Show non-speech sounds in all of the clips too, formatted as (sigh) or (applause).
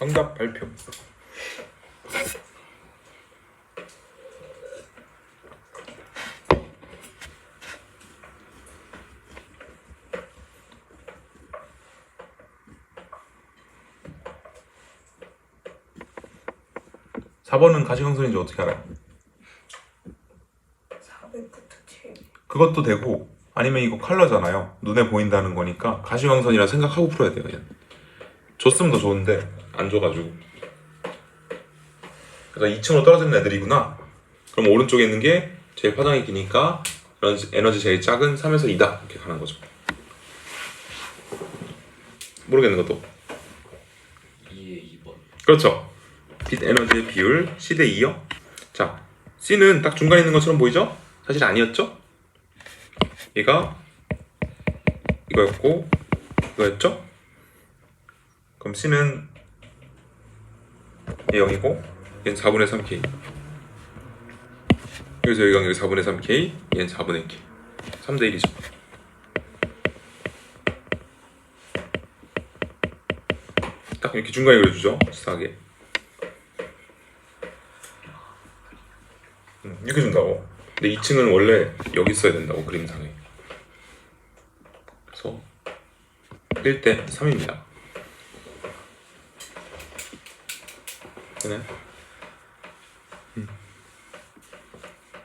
정답 발표. 사번은 가시광선인지 어떻게 알아요? 400부터 제일 그것도 되고 아니면 이거 컬러잖아요. 눈에 보인다는 거니까 가시광선이라 생각하고 풀어야 돼요. 얘는. 줬으면 더 좋은데 안 줘가지고. 그러니까 2층으로 떨어지는 애들이구나. 그럼 오른쪽에 있는 게 제일 파장이 기니까 에너지, 에너지 제일 작은 3에서 2다 이렇게 가는 거죠. 모르겠는 것도. 2에 2번 그렇죠. 빛 에너지의 비율 C 대 2요. 자, C는 딱 중간에 있는 것처럼 보이죠? 사실 아니었죠? 얘가 이거였고 이거였죠? 그럼 C는 얘 0이고 얘는 4분의 3K 여기서 여기가 여기 4분의 3K 얘는 4분의 K. 3대 1이죠. 딱 이렇게 중간에 그려주죠 비슷하게. 음, 이렇게 준다고. 근데 2층은 원래 여기 있어야 된다고 그림상에. 그래서 1대 3입니다 되네 음.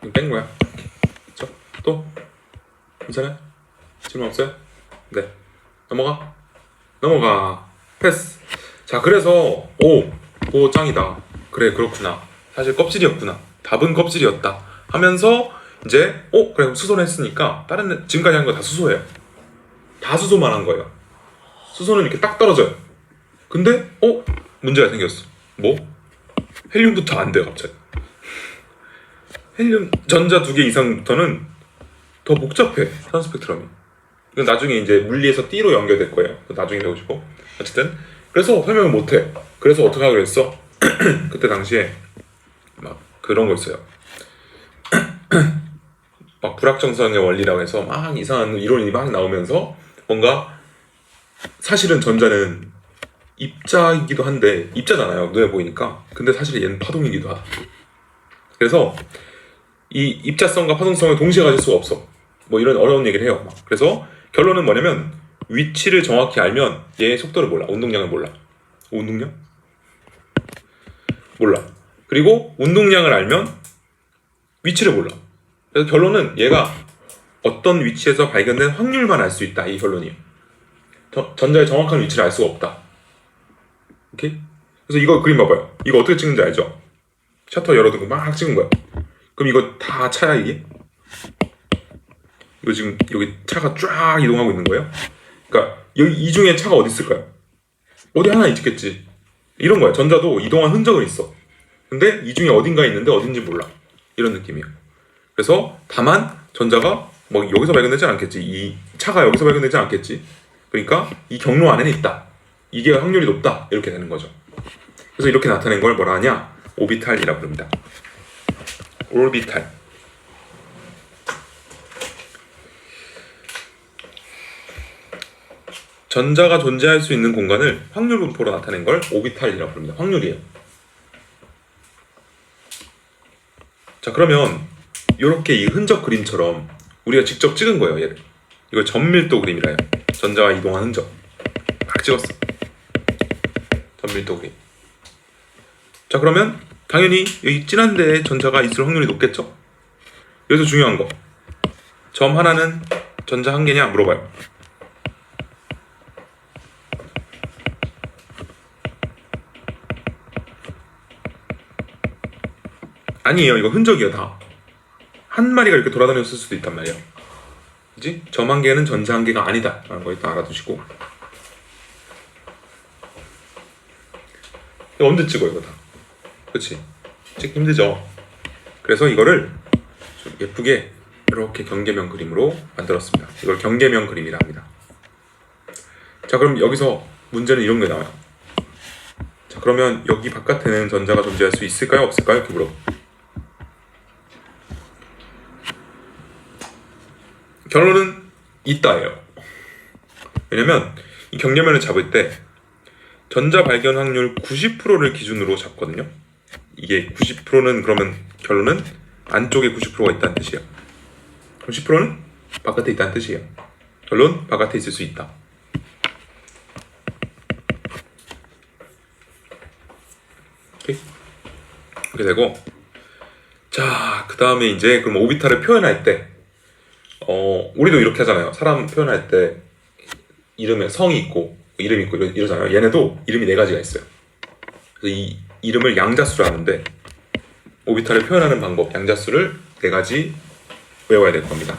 이거 뺀 거야? 그쵸? 또? 괜찮아요? 질문 없어요? 네. 넘어가? 넘어가. 패스. 자 그래서 오, 오 짱이다. 그래 그렇구나. 사실 껍질이었구나. 답은 껍질이었다. 하면서 이제 어 그래 수소를 했으니까 다른 애- 지금까지 한 거 다 수소예요. 다 수소만 한 거예요. 수소는 이렇게 딱 떨어져요. 근데 어 문제가 생겼어. 뭐 헬륨부터 안 돼요 갑자기. 헬륨 전자 두 개 이상부터는 더 복잡해 산소 스펙트럼이. 이건 나중에 이제 물리에서 D로 연결될 거예요. 나중에 배우시고. 어쨌든 그래서 설명을 못해. 그래서 어떻게 하기로 했어? (clears throat) 그때 당시에 막 그런 거 있어요. (clears throat) 막 불확정성의 원리라고 해서 막 이상한 이론이 막 나오면서 뭔가 사실은 전자는 입자이기도 한데 입자잖아요 눈에 보이니까. 근데 사실 얘는 파동이기도 하다. 그래서 이 입자성과 파동성을 동시에 가질 수가 없어. 뭐 이런 어려운 얘기를 해요 막. 그래서 결론은 뭐냐면 위치를 정확히 알면 얘의 속도를 몰라. 운동량을 몰라. 운동량? 몰라. 그리고 운동량을 알면 위치를 몰라. 그래서 결론은 얘가 어떤 위치에서 발견된 확률만 알 수 있다 이 결론이에요. 저- 전자의 정확한 위치를 알 수가 없다 오케이? 그래서 이거 그림 봐봐요 이거 어떻게 찍는지 알죠? 셔터 열어두고 막 찍은 거야 그럼 이거 다 차야 이게? 이거 지금 여기 차가 쫙 이동하고 있는 거예요? 그러니까 여기 이 중에 차가 어디 있을까요? 어디 하나 있겠지 이런 거야 전자도 이동한 흔적은 있어 근데 이 중에 어딘가에 있는데 어딘지 몰라 이런 느낌이에요 그래서 다만 전자가 뭐 여기서 발견되지 않겠지 이 차가 여기서 발견되지 않겠지 그러니까 이 경로 안에는 있다 이게 확률이 높다. 이렇게 되는 거죠. 그래서 이렇게 나타낸 걸 뭐라 하냐? 오비탈이라고 부릅니다. 올비탈. 전자가 존재할 수 있는 공간을 확률 분포로 나타낸 걸 오비탈이라고 부릅니다. 확률이에요. 자 그러면 이렇게 이 흔적 그림처럼 우리가 직접 찍은 거예요 얘를. 이걸 전밀도 그림이라 해요. 전자가 이동한 흔적. 막 찍었어 그림 자 그러면 당연히 여기 진한 데에 전자가 있을 확률이 높겠죠? 여기서 중요한 거. 점 하나는 전자 한 개냐 물어봐요. 아니에요. 이거 흔적이야 다. 한 마리가 이렇게 돌아다녔을 수도 있단 말이에요. 그지? 점 한 개는 전자 한 개가 아니다 라는 거 일단 알아두시고 이거 언제 찍어 이거 다? 그치? 찍기 힘들죠? 그래서 이거를 좀 예쁘게 이렇게 경계면 그림으로 만들었습니다. 이걸 경계면 그림이라 합니다. 자 그럼 여기서 문제는 이런 게 나와요. 자 그러면 여기 바깥에는 전자가 존재할 수 있을까요? 없을까요? 이렇게 물어. 결론은 있다예요. 왜냐면 이 경계면을 잡을 때 전자 발견 확률 90%를 기준으로 잡거든요. 이게 90%는 그러면 결론은 안쪽에 90%가 있다는 뜻이에요. 그럼 10%는 바깥에 있다는 뜻이에요. 결론 바깥에 있을 수 있다. 오케이. 이렇게 되고 자, 그 다음에 이제 그럼 오비타를 표현할 때, 어, 우리도 이렇게 하잖아요. 사람 표현할 때 이름에 성이 있고 이름 있고 이러, 이러잖아요. 얘네도 이름이 네 가지가 있어요. 그래서 이 이름을 양자수로 하는데 오비타를 표현하는 방법 양자수를 네 가지 외워야 될 겁니다.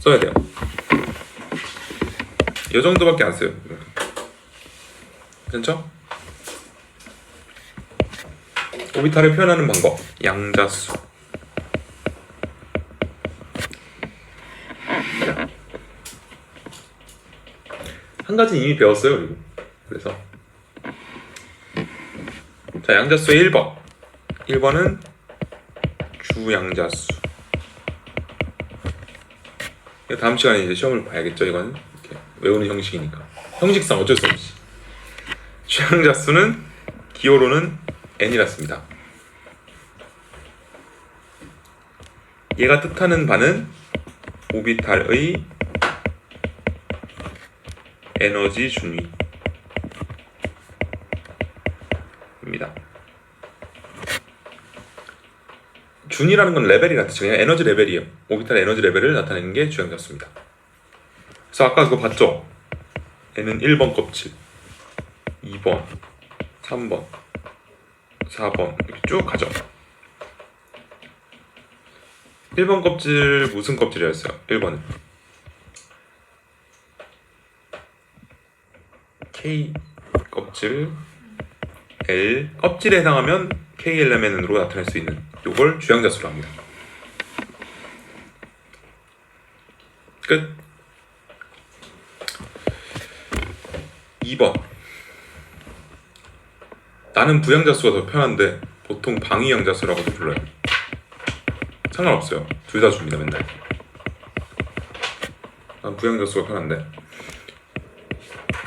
써야 돼요. 이 정도밖에 안 써요. 괜찮죠? 오비타를 표현하는 방법 양자수 한 가지 이미 배웠어요 그리고. 그래서. 자 양자수의 1번. 1번은 주양자수. 다음 시간에 이제 시험을 봐야겠죠 이거는? 이렇게 외우는 형식이니까. 형식상 어쩔 수 없이. 주양자수는 기호로는 n이라 씁니다. 얘가 뜻하는 바는 오비탈의 에너지 준위입니다. 준이라는 건 레벨이라는 뜻이에요. 그냥 에너지 레벨이에요. 오비탈 에너지 레벨을 나타내는 게 주양자수입니다. 그래서 아까 그거 봤죠? 얘는 1번 껍질, 2번, 3번, 4번 이렇게 쭉 가죠. 1번 껍질 무슨 껍질이었어요? 1번은 K 껍질 L 껍질에 해당하면 K 엘레멘으로 나타낼 수 있는 요걸 주양자수로 합니다. 끝. 2번. 나는 부양자수가 더 편한데 보통 방위양자수라고도 불러요. 상관없어요. 둘 다 줍니다 맨날. 난 부양자수가 편한데.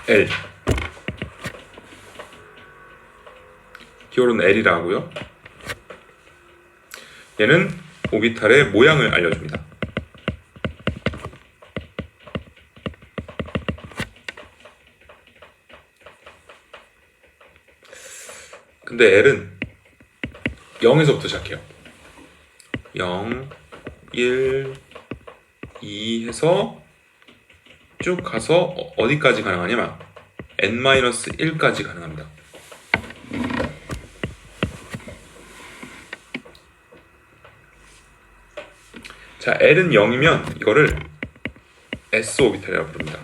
L. 기호로는 L이라 하고요. 얘는 오비탈의 모양을 알려줍니다. 근데 L은 0에서부터 시작해요. 0, 1, 2 해서 쭉 가서 어- 어디까지 가능하냐면 n-1까지 가능합니다. 자, L은 0이면 이거를 S 오비탈이라고 부릅니다.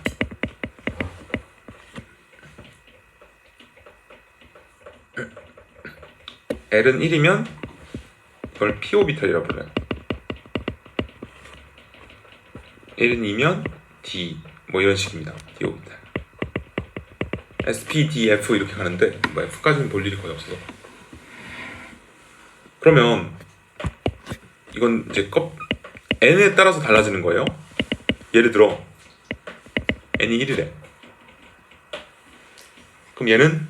L은 1이면 이걸 P 오비탈이라고 불러요. 1은 2면 D 뭐 이런 식입니다. D 오비탈. S, P, D, F 이렇게 가는데 뭐 F까지는 볼 일이 거의 없어서. 그러면 이건 이제 껍 n에 따라서 달라지는 거예요. 예를 들어 n이 1이래. 그럼 얘는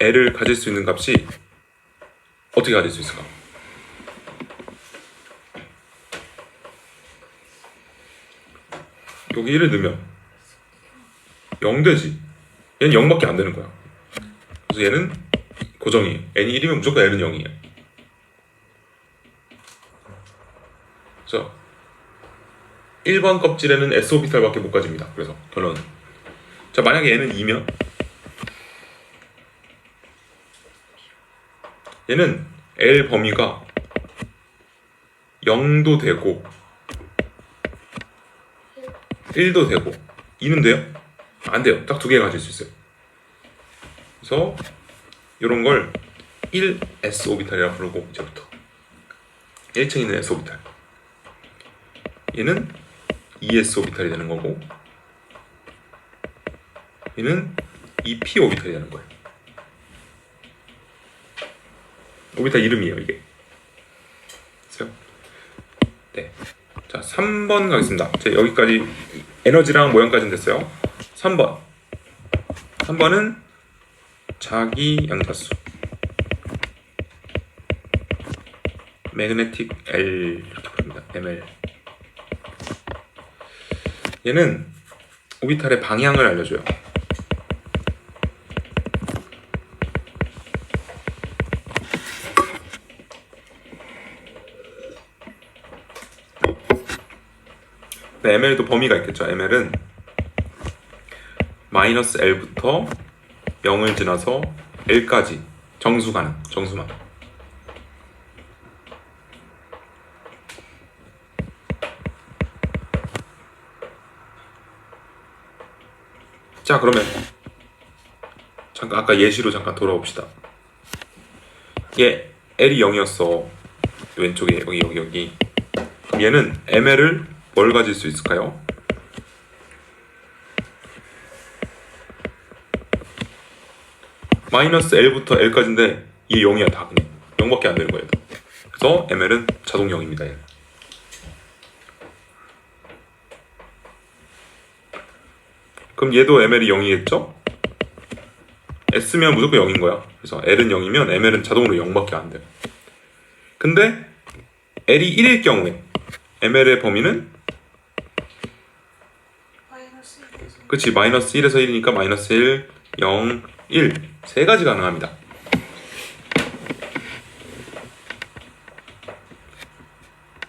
l을 가질 수 있는 값이 어떻게 가질 수 있을까? 여기 1을 넣으면 0 되지. 얘는 0밖에 안 되는 거야. 그래서 얘는 고정이에요. n이 1이면 무조건 l은 0이에요. 그래서 1번 껍질에는 S 오비탈밖에 못 가집니다. 그래서 결론은 자 만약에 얘는 2면 얘는 L 범위가 0도 되고 1도 되고 2는 돼요? 안 돼요. 딱 두 개 가질 수 있어요. 그래서 이런 걸 1S 오비탈이라 부르고 이제부터 1층 있는 S 오비탈 얘는 ES 오비탈이 되는 거고 얘는 EP 오비탈이 되는 거예요. 오비탈 이름이에요 이게. 네. 자 3번 가겠습니다. 자, 여기까지 에너지랑 모양까지는 됐어요. 3번 3번은 자기 양자수. 매그네틱 L 이렇게 부릅니다. ML. 얘는 오비탈의 방향을 알려줘요. 네, ML도 범위가 있겠죠. ML은 마이너스 L부터 0을 지나서 L까지 정수 가능, 정수만. 자, 그러면 잠깐 아까 예시로 잠깐 돌아옵시다. 얘 L이 0이었어. 왼쪽에 여기 여기 여기. 그럼 얘는 ML을 뭘 가질 수 있을까요? 마이너스 L부터 L까지인데 이게 0이야 다 그냥 0밖에 안 되는 거예요. 그래서 ML은 자동 0입니다. 얘는. 그럼 얘도 ML이 0이겠죠? S면 무조건 0인 거야. 그래서 L은 0이면 ML은 자동으로 0밖에 안 돼. 근데 L이 1일 경우에 ML의 범위는 마이너스 1에서 그치 마이너스 1에서 1이니까 마이너스 1, 0, 1 세 가지 가능합니다.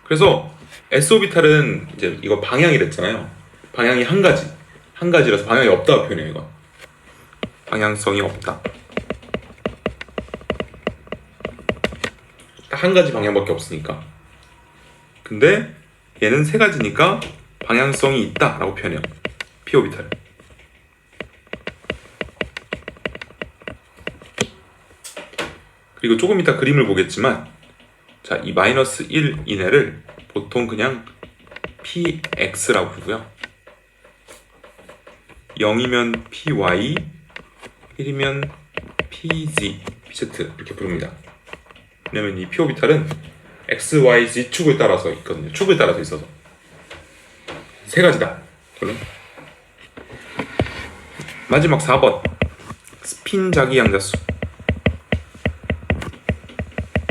그래서 S 오비탈은 이제 이거 방향이 됐잖아요. 방향이 한 가지, 한 가지라서 방향이 없다고 표현해요. 이거 방향성이 없다. 딱 한 가지 방향밖에 없으니까. 근데 얘는 세 가지니까 방향성이 있다 라고 표현해요. P 오비탈. 그리고 조금 이따 그림을 보겠지만 자, 이 마이너스 1 이내를 보통 그냥 px라고 부르고요. 0이면 py, 1이면 pz, pz 이렇게 부릅니다. 왜냐면 이 p 오비탈은 x, y, z 축을 따라서 있거든요. 축을 따라서 있어서. 세 가지다. 그럼. 마지막 4번. 스핀 자기 양자수.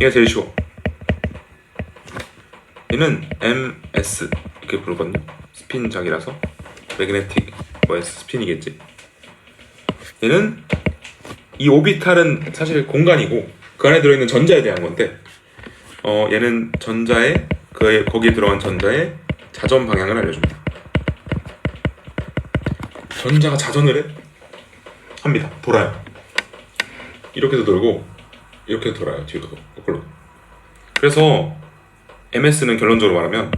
얘가 제일 쉬워. 얘는 MS 이렇게 부르거든요. 스핀 자기라서. 매그네틱 OS 스핀이겠지 얘는 이 오비탈은 사실 공간이고 그 안에 들어있는 전자에 대한 건데 어 얘는 전자에 그 거기에 들어간 전자의 자전 방향을 알려줍니다 전자가 자전을 해? 합니다. 돌아요. 이렇게도 돌고 이렇게도 돌아요. 뒤로 거꾸로. 그래서 MS는 결론적으로 말하면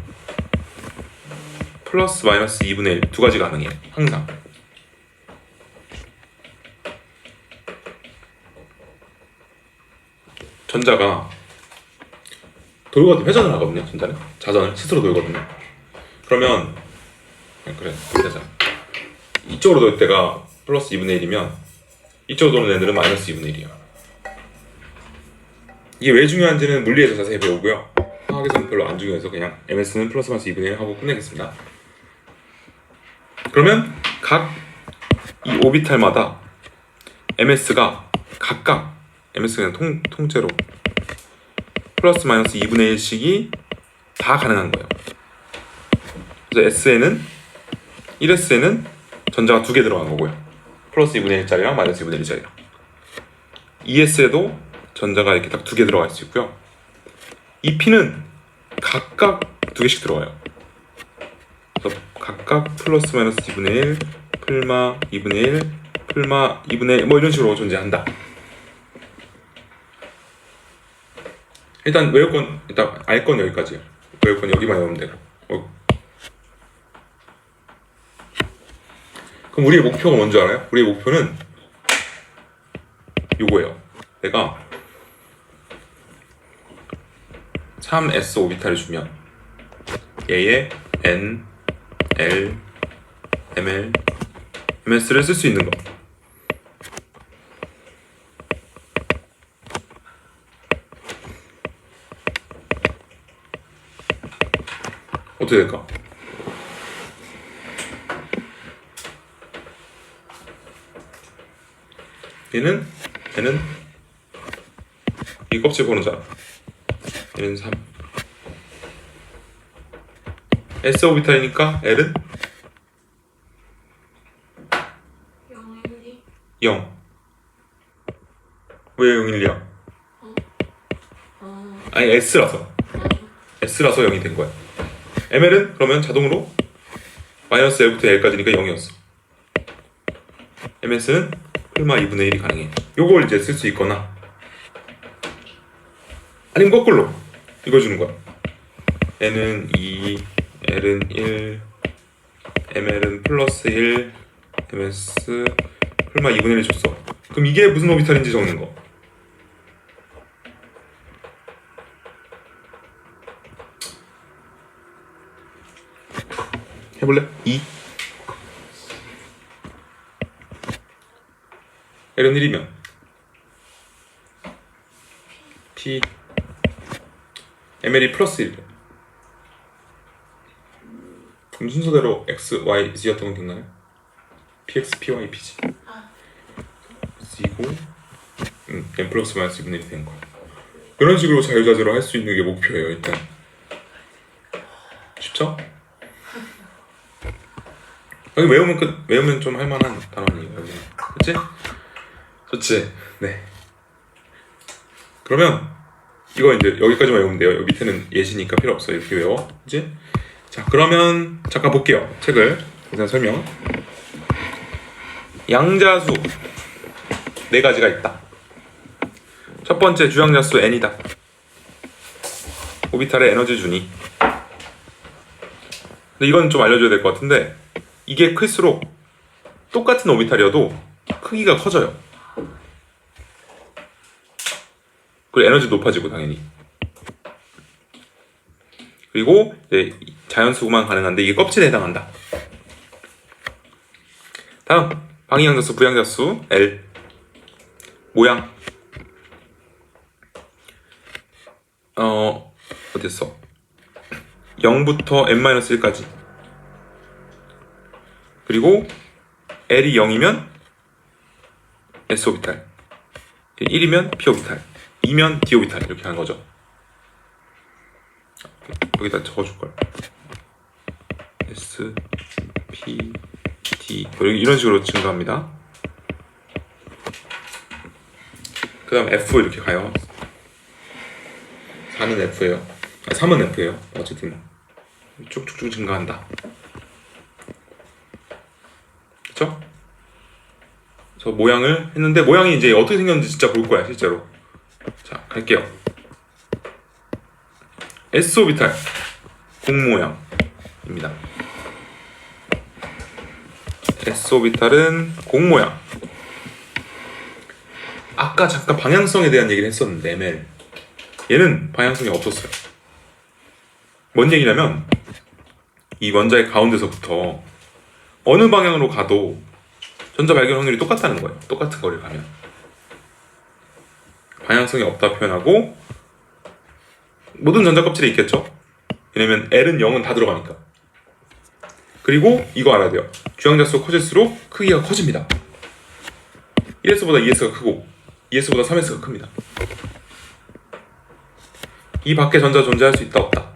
플러스 마이너스 2분의 1 두 가지 가능해요. 항상. 전자가 돌거든 회전을 하거든요. 전자는 자전을 스스로 돌거든요. 그러면 아, 그래 되잖아. 이쪽으로 돌 때가 플러스 2분의 1이면 이쪽으로 도는 애들은 마이너스 2분의 1이야. 이게 왜 중요한지는 물리에서 자세히 배우고요. 화학에서는 별로 안 중요해서 그냥 MS는 플러스 마이너스 2분의 1 하고 끝내겠습니다. 그러면 각 이 오비탈마다 MS가 각각 MS는 통, 통째로 플러스 마이너스 2분의 1씩이 다 가능한 거예요. 그래서 S에는 1S에는 전자가 두 개 들어간 거고요. 플러스 2분의 1짜리랑 마이너스 2분의 1짜리랑. ES에도 전자가 이렇게 딱 두 개 들어갈 수 있고요. 이 P는 각각 두 개씩 들어가요. 각각 플러스 마이너스 2분의 1, 풀마 2분의 1, 풀마 2분의 1, 뭐 이런 식으로 존재한다. 일단 외울 건 일단 알 건 여기까지예요. 외울 건 여기만 외우면 되고. 어, 그럼 우리의 목표가 뭔지 알아요? 우리의 목표는 요거예요. 내가 3s 오비탈을 주면 얘의 n, l, ml, ms를 쓸 수 있는 거. 어떻게 될까? 얘는 얘는 이 껍질 번호잖아. 얘는 3. S 오비탈이니까 L은 0, 1, 2 0. 왜 0, 1, 2야? 어, 아니 S라서 S라서 0이 된 거야. ML은 그러면 자동으로 마이너스 L부터 L까지니까 0이었어. MS는 풀마 2분의 1이 가능해. 요걸 이제 쓸 수 있거나 아니면 거꾸로 이거 주는 거야. N은 2, L은 1, ML은 플러스 1, MS 풀마 2분의 1 줬어. 그럼 이게 무슨 오비탈인지 적는 거. 해볼래? 2 L은 1이면 P ML이 플러스 1 그럼 순서대로 X, Y, Z였던 건 기억나요? PX, PY, PG Z고 음, M 플러스 마이너스 2분의 1이 된 거야 그런 식으로 자유자재로 할 수 있는 게 목표예요 일단. 쉽죠? (laughs) 여기 외우면 끝 외우면 좀 할만한 단어니에요 여기. 그치? 좋지? 네. 그러면 이거 이제 여기까지만 외우면 돼요. 여기 밑에는 예시니까 필요 없어 이렇게 외워. 그치? 자 그러면 잠깐 볼게요. 책을 일단 설명. 양자수 네 가지가 있다. 첫 번째 주양자수 n이다. 오비탈의 에너지 준위 근데 이건 좀 알려줘야 될 것 같은데 이게 클수록 똑같은 오비탈이어도 크기가 커져요. 그리고 에너지 높아지고 당연히. 그리고 이제 자연수구만 가능한데 이게 껍질에 해당한다. 다음 방위양자수, 부양자수 L. 모양. 어 어딨어? 0부터 n-1까지. 그리고 L이 0이면 S 오비탈. 1이면 P 오비탈. 2면 D 오비탈. 이렇게 하는 거죠. 여기다 적어줄걸 S P D 이런 식으로 증가합니다. 그 다음 F 이렇게 가요. 4는 F예요. 3은 F예요. 어쨌든. 쭉쭉쭉 증가한다. 그쵸? 저 모양을 했는데 모양이 이제 어떻게 생겼는지 진짜 볼 거야 실제로. 자 갈게요. S 오비탈. 공 모양입니다 S 오비탈은 공 모양 아까 잠깐 방향성에 대한 얘기를 했었는데 ML 얘는 방향성이 없었어요 뭔 얘기냐면 이 원자의 가운데서부터 어느 방향으로 가도 전자 발견 확률이 똑같다는 거예요. 똑같은 거리를 가면. 방향성이 없다 표현하고 모든 전자 껍질에 있겠죠? 왜냐면 L은 0은 다 들어가니까. 그리고 이거 알아야 돼요. 주양자수 커질수록 크기가 커집니다. 1S보다 2S가 크고 2S보다 3S가 큽니다. 이 밖에 전자 존재할 수 있다 없다?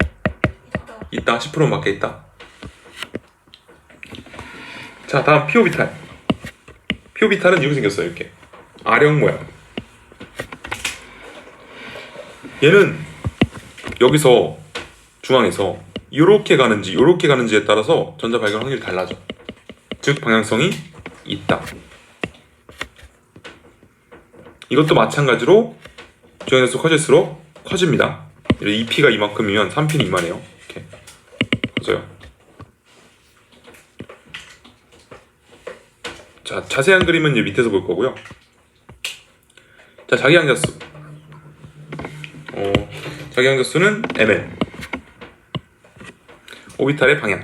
있다. 10% 밖에 있다. 자, 다음 피오비탈. 피오비탈은 이렇게 생겼어요. 이렇게 아령 모양. 얘는 여기서 중앙에서 이렇게 가는지 이렇게 가는지에 따라서 전자 발견 확률이 달라져. 즉 방향성이 있다. 이것도 마찬가지로 주행수 커질수록 커집니다. 2P가 이만큼이면 3P는 이만해요. 이렇게 커져요. 자, 자세한 그림은 이제 밑에서 볼 거고요. 자, 자기항자수. 어, 자기항자수는 ML. 오비탈의 방향.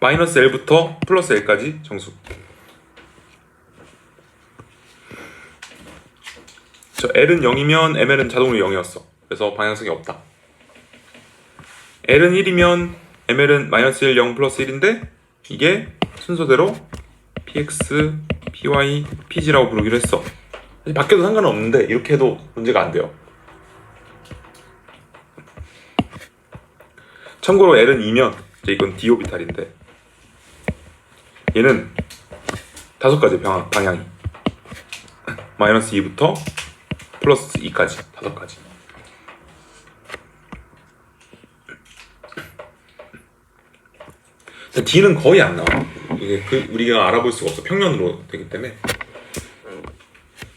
마이너스 L부터 플러스 L까지 정수. 저 L은 0이면 ML은 자동으로 0이었어. 그래서 방향성이 없다. L은 1이면 ML은 마이너스 1, 0 플러스 1인데 이게 순서대로 px, py pg라고 부르기로 했어. 사실 바뀌어도 상관은 없는데 이렇게 해도 문제가 안 돼요. 참고로 L은 2면 이제 이건 d 오비탈인데 얘는 다섯 가지 방향, 방향이 (laughs) 마이너스 2부터 플러스 2까지 다섯 가지. D는 거의 안 나와. 이게 그 우리가 알아볼 수가 없어. 평면으로 되기 때문에.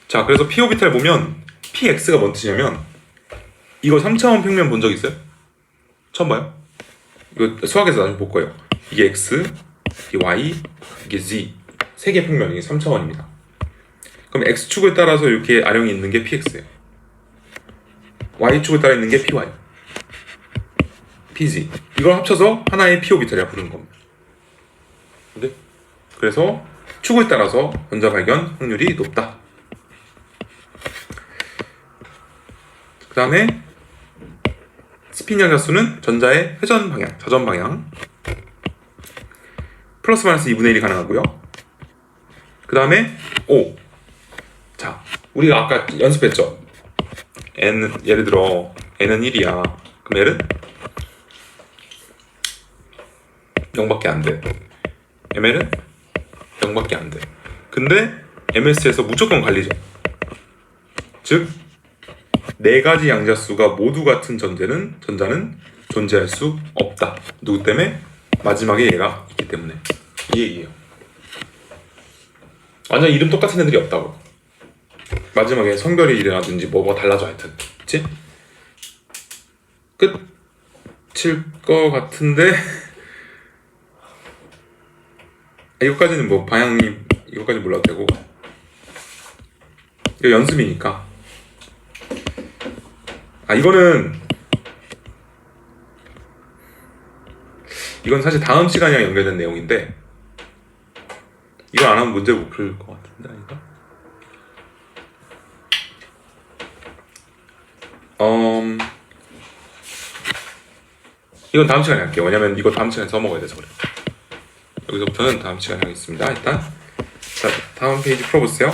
자, 그래서 p 오비탈 보면 px가 뭔 뜻이냐면 이거 3차원 평면 본 적 있어요? 처음 봐요? 이거 수학에서 나중에 볼 거예요. 이게 x, 이게 y, 이게 z 세 개 평면이 3차원입니다. 그럼 x축을 따라서 이렇게 아령이 있는 게 px예요. y축을 따라 있는 게 py, pz. 이걸 합쳐서 하나의 p 오비탈이라 부르는 겁니다. 네? 그래서 축을 따라서 전자 발견 확률이 높다. 그 다음에 스핀 양자수는 전자의 회전 방향, 자전 방향 플러스 마이너스 2분의 1이 가능하고요. 그 다음에 O 자, 우리가 아까 연습했죠. n 예를 들어 n은 1이야. 그럼 L은 0밖에 안 돼. ML은 0밖에 안 돼. 근데 MS에서 무조건 관리죠. 즉, 네 가지 양자수가 모두 같은 전제는 전자는 존재할 수 없다. 누구 때문에? 마지막에 얘가 있기 때문에. 이 얘기예요. 완전 이름 똑같은 애들이 없다고. 마지막에 성별이 일어나든지 뭐가 달라져 하여튼. 그치? 끝일 것 같은데 이거까지는 뭐 방향이 이거까지 몰라도 되고 이거 연습이니까 아 이거는 이건 사실 다음 시간이랑 연결된 내용인데 이걸 안 하면 문제 못풀것 같은데 아닌가? 음 이건 다음 시간에 할게요. 왜냐면 이거 다음 시간에 써먹어야 돼서 그래 여기서부터는 다음 시간에 하겠습니다. 일단 자 다음 페이지 풀어보세요